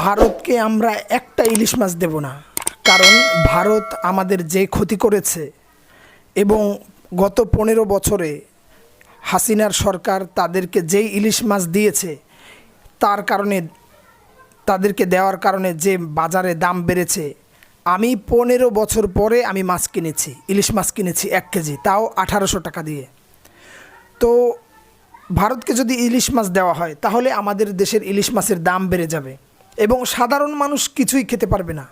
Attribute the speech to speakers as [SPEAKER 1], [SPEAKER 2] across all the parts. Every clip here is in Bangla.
[SPEAKER 1] ভারতকে আমরা একটা ইলিশ মাছ দেব না। কারণ ভারত আমাদের যে ক্ষতি করেছে এবং গত পনেরো বছরে হাসিনার সরকার তাদেরকে যেই ইলিশ মাছ দিয়েছে, তার কারণে, তাদেরকে দেওয়ার কারণে যে বাজারে দাম বেড়েছে, আমি পনেরো বছর পরে আমি মাছ কিনেছি, ইলিশ মাছ কিনেছি এক কেজি, তাও আঠারোশো টাকা দিয়ে। তো ভারতকে যদি ইলিশ মাছ দেওয়া হয়, তাহলে আমাদের দেশের ইলিশ মাছের দাম বেড়ে যাবে। এবং সাধারণ মানুষ কিছুই খেতে পারবে না।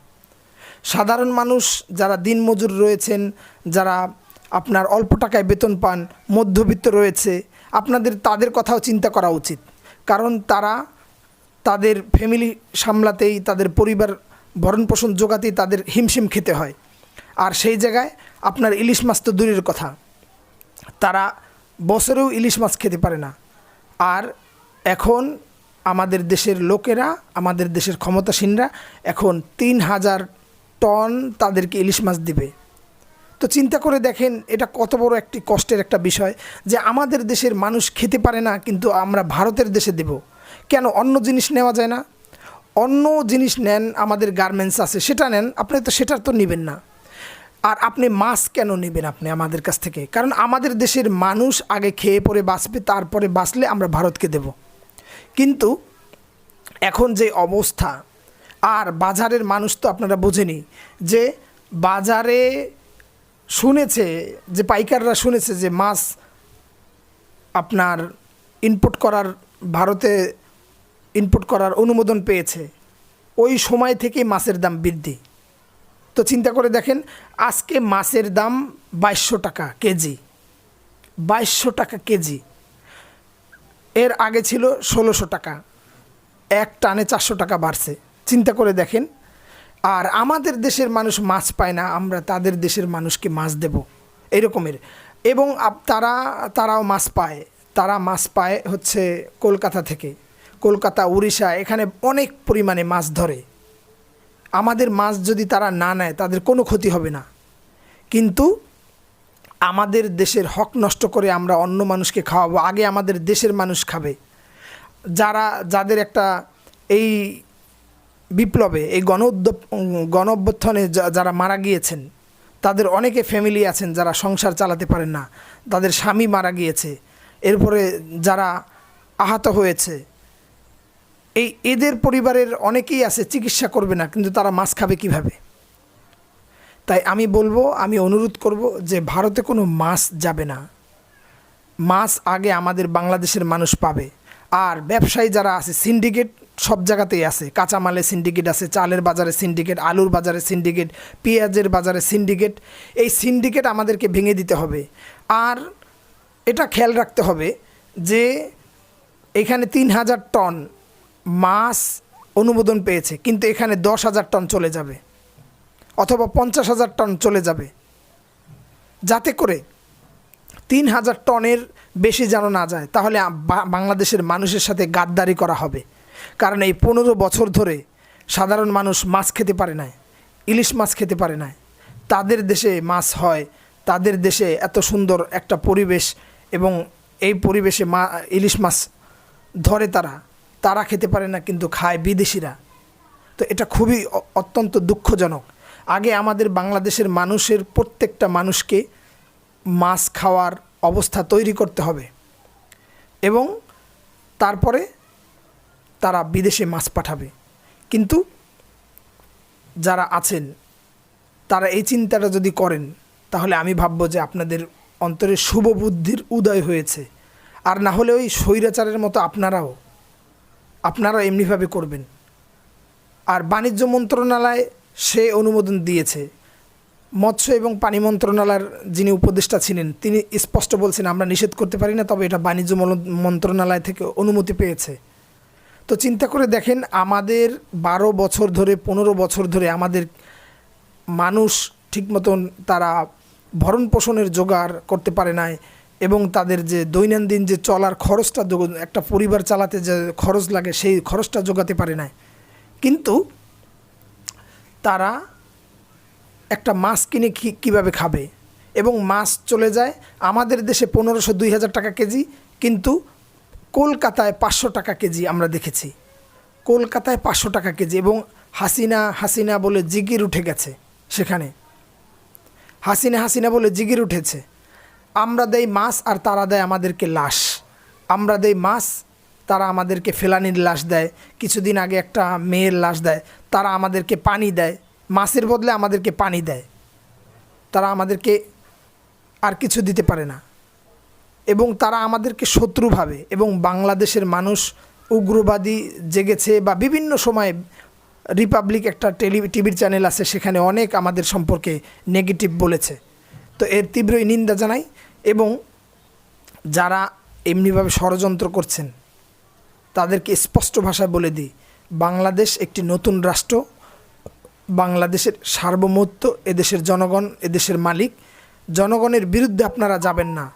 [SPEAKER 1] সাধারণ মানুষ যারা দিনমজুর রয়েছেন, যারা আপনার অল্প টাকায় বেতন পান, মধ্যবিত্ত রয়েছে, আপনাদের, তাদের কথাও চিন্তা করা উচিত। কারণ তারা তাদের ফ্যামিলি সামলাতেই, তাদের পরিবার ভরণ পোষণ জোগাতেই তাদের হিমশিম খেতে হয়। আর সেই জায়গায় আপনার ইলিশ মাছ তো দূরের কথা। তারা বছরেও ইলিশ মাছ খেতে পারে না। আর এখন আমাদের দেশের লোকেরা, আমাদের দেশের ক্ষমতাসীনরা এখন তিন হাজার টন তাদেরকে ইলিশ মাছ দিবে। তো চিন্তা করে দেখেন, এটা কত বড় একটি কষ্টের একটা বিষয় যে আমাদের দেশের মানুষ খেতে পারে না, কিন্তু আমরা ভারতের দেশে দেব। কেন? অন্য জিনিস নেওয়া যায় না। অন্য জিনিস নেন আমাদের গার্মেন্টস আছে, সেটা নেন, আপনি তো সেটার তো নেবেন না। আর আপনি মাছ কেন নেবেন আপনি আমাদের কাছ থেকে? কারণ আমাদের দেশের মানুষ আগে খেয়ে পরে বাঁচবে, তারপরে বাঁচলে আমরা ভারতকে দেব। কিন্তু এখন যে অবস্থা, আর বাজারের মানুষ তো আপনারা বোঝেনি যে বাজারে শুনেছে, যে পাইকাররা শুনেছে যে মাছ আপনার ইনপুট করার, ভারতে ইনপুট করার অনুমোদন পেয়েছে। ওই সময় থেকেই মাছের দাম বৃদ্ধি। তো চিন্তা করে দেখেন, আজকে মাছের দাম বাইশশো টাকা কেজি। বাইশশো টাকা কেজি। এর আগে ছিল ষোলোশো টাকা। এক টানে চারশো টাকা বাড়ছে। চিন্তা করে দেখেন। আর আমাদের দেশের মানুষ মাছ পায় না, আমরা তাদের দেশের মানুষকে মাছ দেব। এরকমের। এবং তারা, তারাও মাছ পায়। তারা মাছ পায় হচ্ছে কলকাতা থেকে। কলকাতা, উড়িষ্যা, এখানে অনেক পরিমাণে মাছ ধরে। আমাদের মাছ যদি তারা না নেয়, তাদের কোনো ক্ষতি হবে না। কিন্তু আমাদের দেশের হক নষ্ট করে আমরা অন্য মানুষকে খাওয়াবো। আগে আমাদের দেশের মানুষ খাবে। যারা, যাদের একটা এই বিপ্লবে, এই গণ উদ্যোগ যারা মারা গিয়েছেন, তাদের অনেকে ফ্যামিলি আছেন যারা সংসার চালাতে পারেন না। তাদের স্বামী মারা গিয়েছে। এরপরে যারা আহত হয়েছে, এই এদের পরিবারের অনেকেই আছে, চিকিৎসা করবে না, কিন্তু তারা মাছ খাবে কীভাবে? তাই আমি বলব, আমি অনুরোধ করব যে ভারতে কোনো মাছ যাবে না। মাছ আগে আমাদের বাংলাদেশের মানুষ পাবে। আর ব্যবসায়ী যারা আছে সিন্ডিকেট সব জায়গাতেই আছে। কাঁচামালের সিন্ডিকেট আছে, চালের বাজারে সিন্ডিকেট আলুর বাজারে সিন্ডিকেট পেঁয়াজের বাজারে সিন্ডিকেট এই সিন্ডিকেট আমাদেরকে ভেঙে দিতে হবে। আর এটা খেয়াল রাখতে হবে যে এখানে তিন হাজার টন মাছ অনুমোদন পেয়েছে, কিন্তু এখানে দশ হাজার টন চলে যাবে। অথবা পঞ্চাশ হাজার টন চলে যাবে। যাতে করে তিন হাজার টনের বেশি যেন না যায়, তাহলে বাংলাদেশের মানুষের সাথে গাদ্দারি করা হবে। কারণ এই পনেরো বছর ধরে সাধারণ মানুষ মাছ খেতে পারে না ইলিশ মাছ খেতে পারে না তাদের দেশে মাছ হয়, তাদের দেশে এত সুন্দর একটা পরিবেশ এবং এই পরিবেশে মা ইলিশ মাছ ধরে তারা। তারা খেতে পারে না কিন্তু খায় বিদেশিরা। তো এটা খুবই অত্যন্ত দুঃখজনক। আগে আমাদের বাংলাদেশের মানুষের প্রত্যেকটা মানুষকে মাছ খাওয়ার অবস্থা তৈরি করতে হবে। এবং তারপরে তারা বিদেশে মাছ পাঠাবে। কিন্তু যারা আছেন, তারা এই চিন্তাটা যদি করেন, তাহলে আমি ভাববো যে আপনাদের অন্তরে শুভ বুদ্ধির উদয় হয়েছে। আর না হলে ওই স্বৈরাচারের মতো আপনারাও আপনারা এমনিভাবে করবেন। আর বাণিজ্য মন্ত্রণালয় সে অনুমোদন দিয়েছে। মৎস্য এবং পানি মন্ত্রণালয়ের যিনি উপদেষ্টা ছিলেন, তিনি স্পষ্ট বলছেন, আমরা নিষেধ করতে পারি না, তবে এটা বাণিজ্য মন্ত্রণালয় থেকে অনুমতি পেয়েছে। তো চিন্তা করে দেখেন, আমাদের বারো বছর ধরে, পনেরো বছর ধরে আমাদের মানুষ ঠিক মতন তারা ভরণ পোষণের জোগাড় করতে পারে নাই এবং তাদের যে দৈনন্দিন যে চলার খরচটা একটা পরিবার চালাতে যে খরচ লাগে, সেই খরচটা জোগাতে পারে নাই। কিন্তু তারা একটা মাছ কিনে কীভাবে খাবে? এবং মাছ চলে যায় আমাদের দেশে পনেরোশো দুই হাজার টাকা কেজি, কিন্তু কলকাতায় পাঁচশো টাকা কেজি আমরা দেখেছি। কলকাতায় পাঁচশো টাকা কেজি এবং হাসিনা হাসিনা বলে জিগির উঠে গেছে সেখানে। হাসিনা হাসিনা বলে জিগির উঠেছে। আমরা দেই মাছ আর তারা দেয় আমাদেরকে লাশ। আমরা দেই মাছ তারা আমাদেরকে ফেলানির লাশ দেয়। কিছুদিন আগে একটা মেয়ের লাশ দেয়। তারা আমাদেরকে পানি দেয়। মাছের বদলে আমাদেরকে পানি দেয়। তারা আমাদেরকে আর কিছু দিতে পারে না। এবং তারা আমাদেরকে শত্রু ভাবে এবং বাংলাদেশের মানুষ উগ্রবাদী জেগেছে বা বিভিন্ন সময় রিপাবলিক একটা টেলি, টিভির চ্যানেল আছে, সেখানে অনেক আমাদের সম্পর্কে নেগেটিভ বলেছে। তো এর তীব্রই নিন্দা জানাই এবং যারা এমনিভাবে ষড়যন্ত্র করছেন তাদেরকে স্পষ্ট ভাষায় বলে দিই, বাংলাদেশ একটি নতুন রাষ্ট্র, বাংলাদেশের সার্বভৌমত্ব, এদেশের জনগণ, এদেশের মালিক। জনগণের বিরুদ্ধে আপনারা যাবেন না।